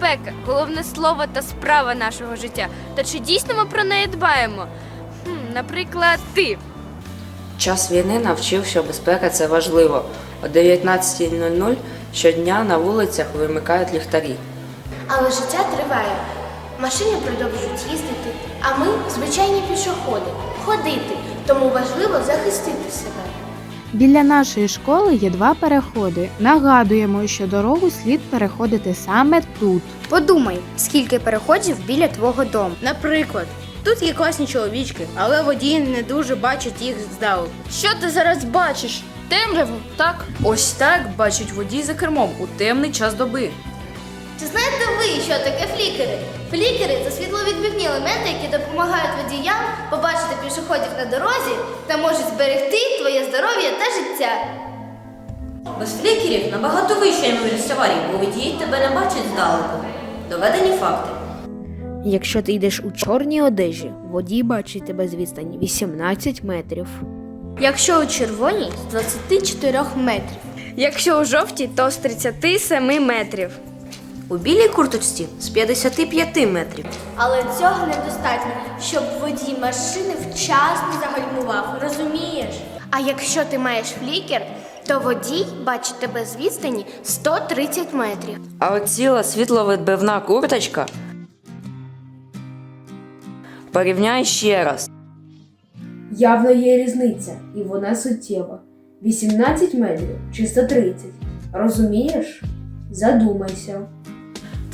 безпека головне слово та справа нашого життя. Та чи дійсно ми про неї дбаємо? Хм, наприклад, ти. Час війни навчив, що безпека це важливо. О 19.00 щодня на вулицях вимикають ліхтарі. Але життя триває. Машини продовжують їздити, а ми звичайні пішоходи, ходити. Тому важливо захистити себе. Біля нашої школи є два переходи. Нагадуємо, що дорогу слід переходити саме тут. Подумай, скільки переходів біля твого дому. Наприклад, тут є класні чоловічки, але водії не дуже бачать їх здалеку. Що ти зараз бачиш? Темряву, так? Ось так бачить водій за кермом у темний час доби. Чи знаєте ви, що таке флікери? Флікери це світловідбивні елементи, які допомагають водіям побачити пішоходів на дорозі та можуть зберегти твоє здоров'я та життя. Без флікерів набагато вища ймовірність аварії, бо водій тебе не бачить здалеку. Доведені факти. Якщо ти йдеш у чорній одежі, водій бачить тебе з відстані 18 метрів. Якщо у червоній з 24 метрів. Якщо у жовтій, то з 37 метрів. У білій курточці з 55 метрів. Але цього недостатньо, щоб водій машини вчасно загальмував, розумієш? А якщо ти маєш флікер, то водій бачить тебе з відстані 130 метрів. А от ціла світловідбивна курточка. Порівняй ще раз. Явно є різниця, і вона суттєва. 18 метрів чи 130. Розумієш? Задумайся.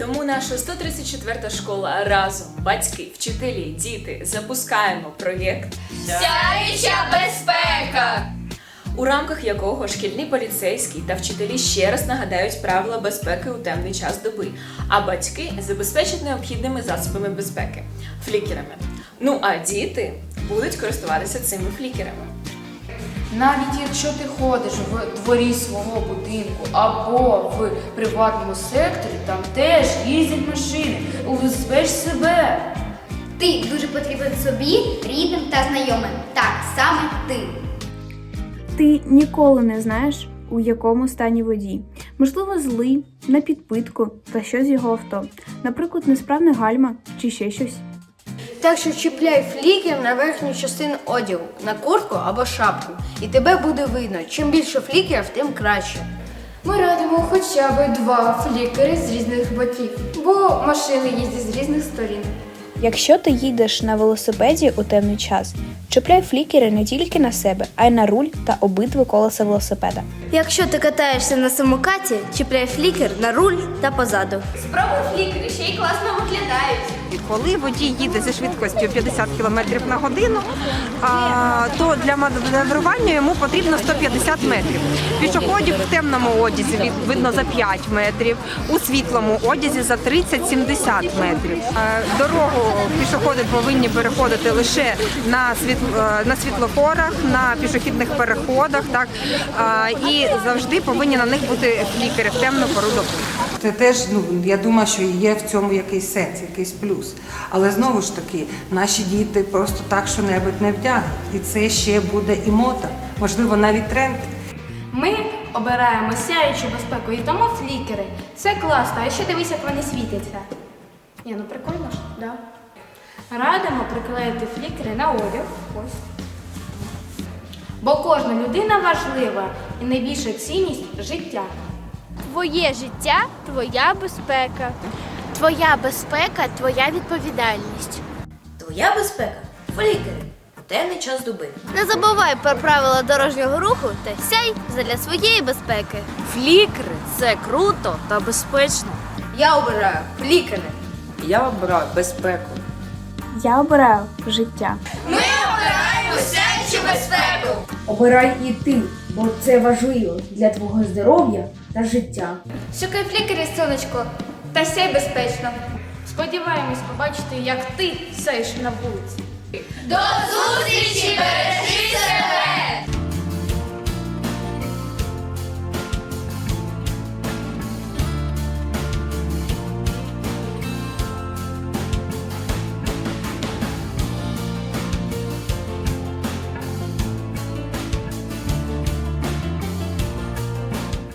Тому наша 134 школа разом, батьки, вчителі, діти запускаємо проєкт Сяюча безпека! у рамках якого шкільні поліцейські та вчителі ще раз нагадають правила безпеки у темний час доби, а батьки забезпечать необхідними засобами безпеки флікерами. Ну а діти будуть користуватися цими флікерами. Навіть якщо ти ходиш в дворі свого будинку або в приватному секторі, там теж їздять машини. Убезпеч себе. Ти дуже потрібен собі, рідним та знайомим. Так, саме ти. Ти ніколи не знаєш, у якому стані водій. Можливо, злий, на підпитку та що з його авто. Наприклад, несправне гальма чи ще щось. Так що чіпляй флікер на верхню частину одягу, на куртку або шапку, і тебе буде видно. Чим більше флікерів, тим краще. Ми радимо хоча б два флікери з різних боків, бо машини їздять з різних сторін. Якщо ти їдеш на велосипеді у темний час, чіпляй флікери не тільки на себе, а й на руль та обидві колеса велосипеда. Якщо ти катаєшся на самокаті, чіпляй флікер на руль та позаду. Спробуй флікери, ще й класно виглядають. Коли водій їде зі швидкістю 50 км на годину, то для маневрування йому потрібно 150 метрів. Пішоходів в темному одязі видно за 5 метрів, у світлому одязі за 30-70 метрів. Дорогу пішоходи повинні переходити лише на світло на світлофорах, на пішохідних переходах, так і завжди повинні на них бути флікери в темну пору доби. Це теж, ну я думаю, що є в цьому якийсь сенс, якийсь плюс. Але знову ж таки, наші діти просто так що-небудь не вдягнуть. І це ще буде і мода, можливо, навіть тренд. Ми обираємо сяючу безпеку і тому флікери. Це класно, а ще дивись, як вони світяться. Ні, ну прикольно ж, да. Радимо приклеїти флікери на одяг. Ось. Бо кожна людина важлива і найбільша цінність життя. Твоє життя, твоя безпека. Твоя безпека, твоя відповідальність. Твоя безпека флікери у темний час доби. Не забувай про правила дорожнього руху та сяй задля своєї безпеки. Флікери це круто та безпечно. Я обираю флікери. Я обираю безпеку. Я обираю життя. Ми обираємо сяючу безпеку. Обирай і ти, бо це важливо для твого здоров'я та життя. Шукай флікери, сонечко, та сяй безпечно. Сподіваємось побачити, як ти сяєш на вулиці. До зустрічі, бережіться!